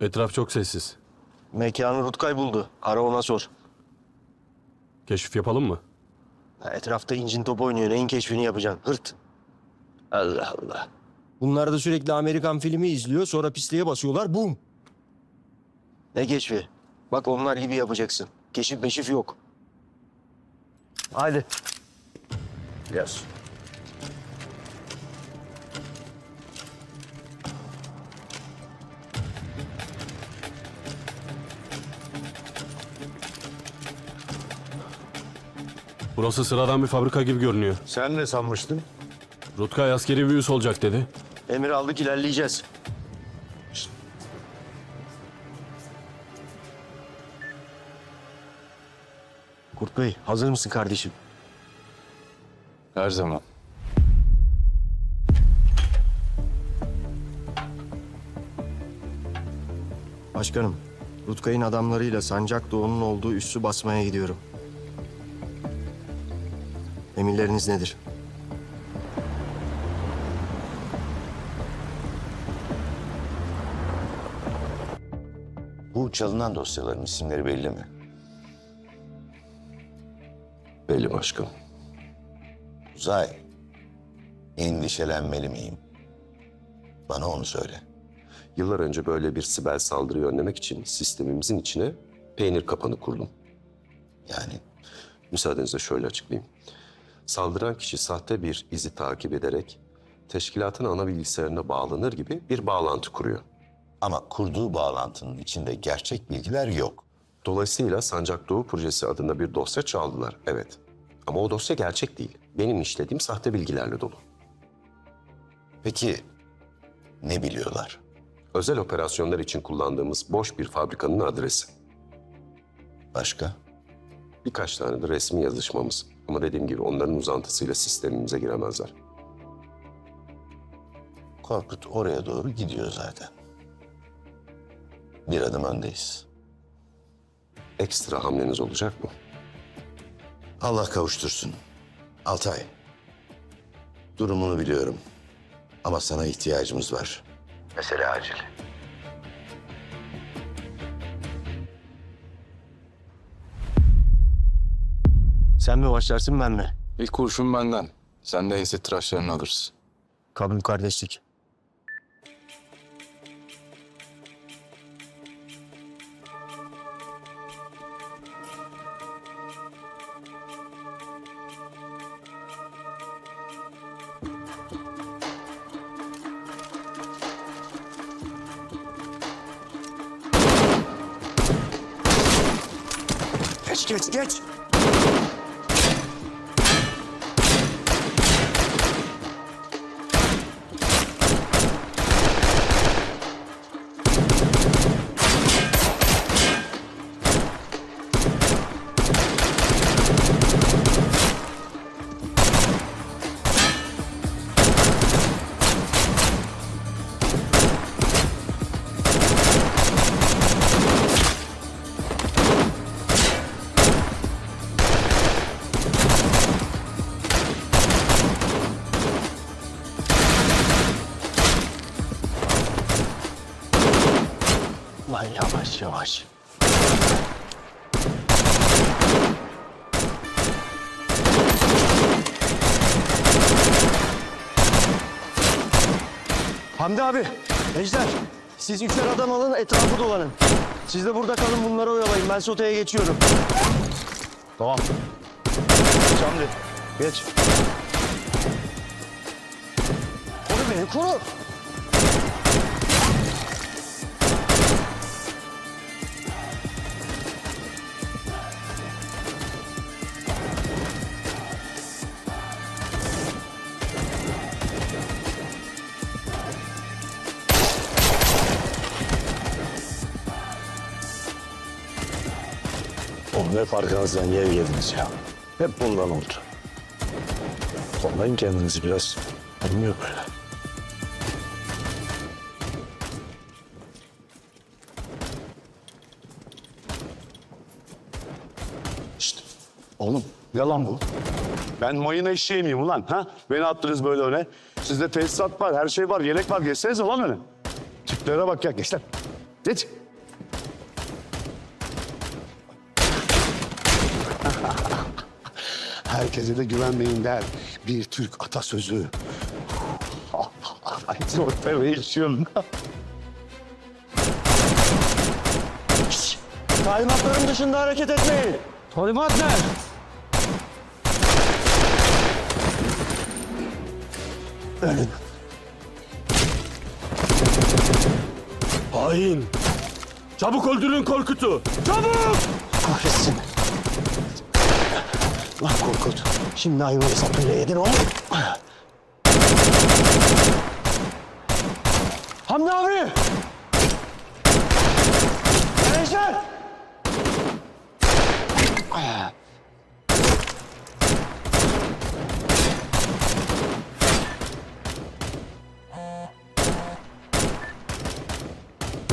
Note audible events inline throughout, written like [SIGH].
Etraf çok sessiz. Mekanı Rutkay buldu. Ara ona sor. Keşif yapalım mı? Etrafta incin top oynuyor. Neyin keşfini yapacaksın? Hırt. Allah Allah. Bunlar da sürekli Amerikan filmi izliyor. Sonra pisliğe basıyorlar. Bum. Ne keşfi? Bak onlar gibi yapacaksın. Keşif meşif yok. Haydi. Yaz. Burası sıradan bir fabrika gibi görünüyor. Sen ne sanmıştın? Rutkay askeri bir üs olacak dedi. Emir aldık ilerleyeceğiz. Kurt Bey hazır mısın kardeşim? Her zaman. Başkanım, Rutkay'ın adamlarıyla Sancak Doğu'nun olduğu üssü basmaya gidiyorum. Emirleriniz nedir? Bu çalınan dosyaların isimleri belli mi? Belli başkanım. Uzay, endişelenmeli miyim? Bana onu söyle. Yıllar önce böyle bir siber saldırıyı önlemek için sistemimizin içine peynir kapanı kurdum. Yani Müsaadenizle şöyle açıklayayım. Saldıran kişi sahte bir izi takip ederek teşkilatın ana bilgisayarına bağlanır gibi bir bağlantı kuruyor. ama kurduğu bağlantının içinde gerçek bilgiler yok. Dolayısıyla Sancak Doğu Projesi adında bir dosya çaldılar, evet. Ama o dosya gerçek değil. Benim işlediğim sahte bilgilerle dolu. Peki ne biliyorlar? Özel operasyonlar için kullandığımız boş bir fabrikanın adresi. Başka? Birkaç tane de resmi yazışmamız. Ama dediğim gibi onların uzantısıyla sistemimize giremezler. Korkut oraya doğru gidiyor zaten. Bir adım öndeyiz. Ekstra hamleniz olacak mı? Allah kavuştursun. Altay. Durumunu biliyorum. Ama sana ihtiyacımız var. Mesele acil. Sen mi başlarsın ben mi? İlk kurşun benden. Sen de ense tıraşlarını alırsın. Kabul kardeşlik. Geç geç geç. Yavaş. Hamdi abi, Ejder. Siz üçer adam alın, etrafı dolanın. Siz de burada kalın, bunları oyalayın. Ben soteye geçiyorum. Tamam. Geç Hamdi, geç. Koru beni, koru. Hep arkanızdan yer yediniz ya. Hep bundan oldu. Kollayın kendinizi biraz. Olmuyor böyle. Şşt. Oğlum yalan bu. Ben mayın eşeği miyim ulan? Ha? Beni attınız böyle öne. Sizde tesisat var, her şey var, yelek var. Geçsenize lan öne. Tiplere bak ya, geç lan. Geç. Herkese de güvenmeyin der. Bir Türk atasözü. [LAUGHS] Haydi operation. Talimatların dışında hareket etmeyin. Talimat ne? Ölün. Hain! Çabuk öldürün Korkut'u! Çabuk! Kahretsin. Lan Korkut. Şimdi ayvayı sapıyla yedin oğlum. Hamdi abi! Gençler!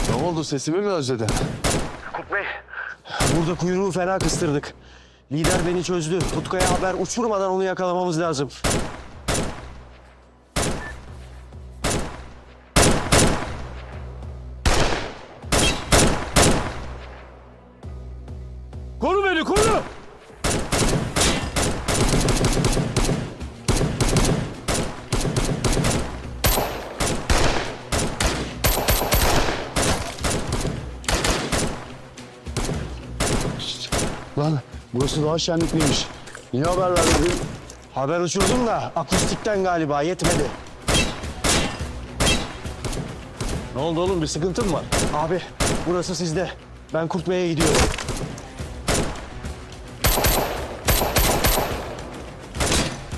Ne oldu sesimi mi özledin? Burada kuyruğu fena kıstırdık. Lider beni çözdü. Tutkaya haber uçurmadan onu yakalamamız lazım. Burası daha şenlikliymiş. Niye haber vermedin? Haber uçurdum da akustikten galiba yetmedi. Ne oldu oğlum bir sıkıntın mı var? Abi burası sizde. Ben Kurtbey'e gidiyorum.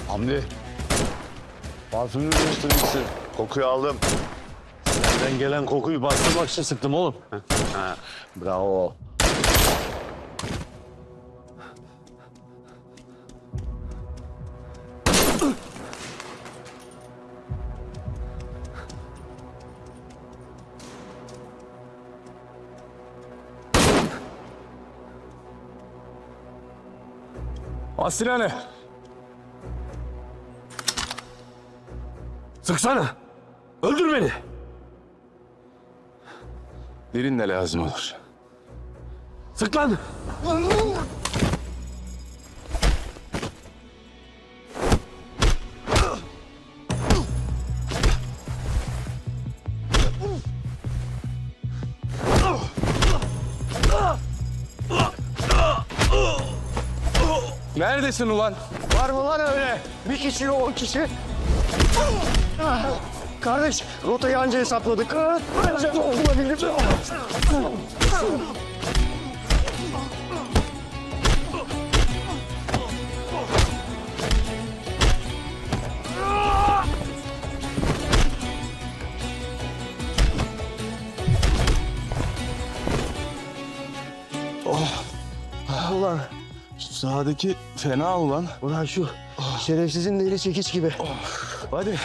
Hamdi. Parfümünü değiştirmişsin. Kokuyu aldım. Ben gelen kokuyu bastırmak için sıktım oğlum. Bravo. Asilane. Sıksana! Öldür beni! Birin de lazım olur. Sık lan! Neredesin ulan? Var mı lan öyle? Bir kişi on kişi. Kardeş rotayı anca hesapladık. Olabilir. Ulan, Sağdaki fena ulan. ulan şu şerefsizin de eli çekiç gibi. Hadi.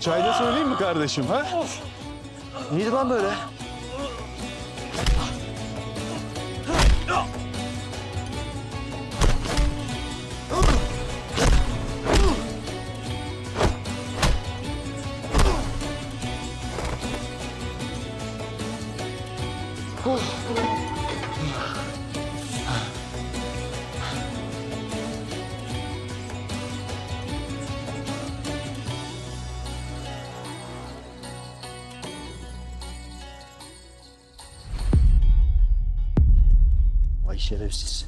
Çayda söyleyeyim mi kardeşim ha? Neydi lan böyle? Vay şerefsiz.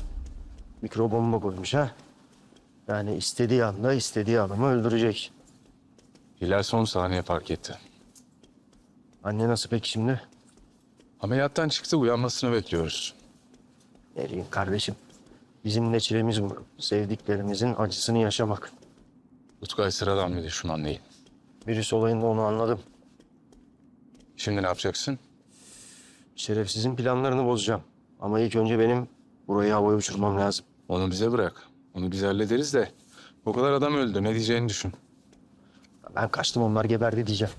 Mikrobomba koymuş ha. Yani istediği anda istediği adamı öldürecek. Hilal son saniye fark etti. Anne nasıl peki şimdi? Ameliyattan çıktı uyanmasını bekliyoruz. Ne diyeyim kardeşim? Bizim ne çilemiz bu. Sevdiklerimizin acısını yaşamak. Utkay sıradan bir düşman değil. Virüs olayında onu anladım. Şimdi ne yapacaksın? Şerefsizin planlarını bozacağım. Ama ilk önce benim burayı havaya uçurmam lazım. Onu bize bırak. Onu biz hallederiz de. O kadar adam öldü. Ne diyeceğini düşün. Ben kaçtım onlar geberdi diyeceğim.